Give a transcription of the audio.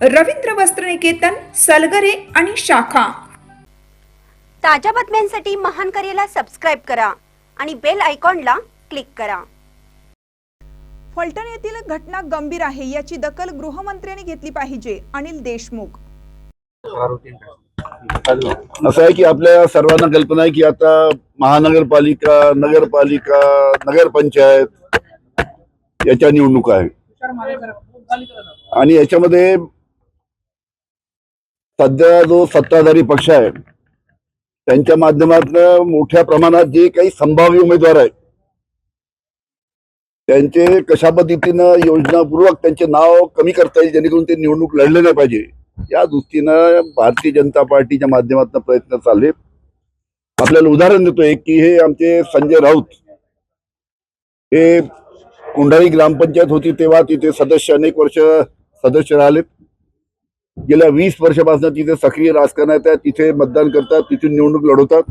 रवींद्र वस्त्रनिकेतन सलगरे आणि शाखा. ताज्या बातम्यांसाठी महान करेला सबस्क्राईब करा आणि बेल आयकॉनला क्लिक करा. फलटण येथील घटना गंभीर आहे याची दखल गृहमंत्र्यांनी घेतली पाहिजे अनिल देशमुख. असं आहे की आपल्या सर्वांना कल्पना आहे की आता महानगरपालिका नगरपालिका नगरपंचायत याच्या निवडणुका आहे आणि याच्यामध्ये सध्या जो सत्ताधारी पक्ष आहे त्यांच्या माध्यमातून मोठ्या प्रमाणात जे काही संभाव्य उमेदवार आहेत त्यांचे कशा पद्धतीनं योजनापूर्वक त्यांचे नाव कमी करता येईल जेणेकरून ते निवडणूक लढले नाही पाहिजे या दृष्टीनं भारतीय जनता पार्टीच्या माध्यमातून प्रयत्न चालले आपल्याला उदाहरण देतो एक की हे आमचे संजय राऊत हे कुंडाळी ग्रामपंचायत होती तेव्हा तिथे सदस्य अनेक वर्ष सदस्य राहिलेत. गेल्या वीस वर्षापासून तिथे सक्रिय राजकारणात आहेत तिथे मतदान करतात तिथून निवडणूक लढवतात.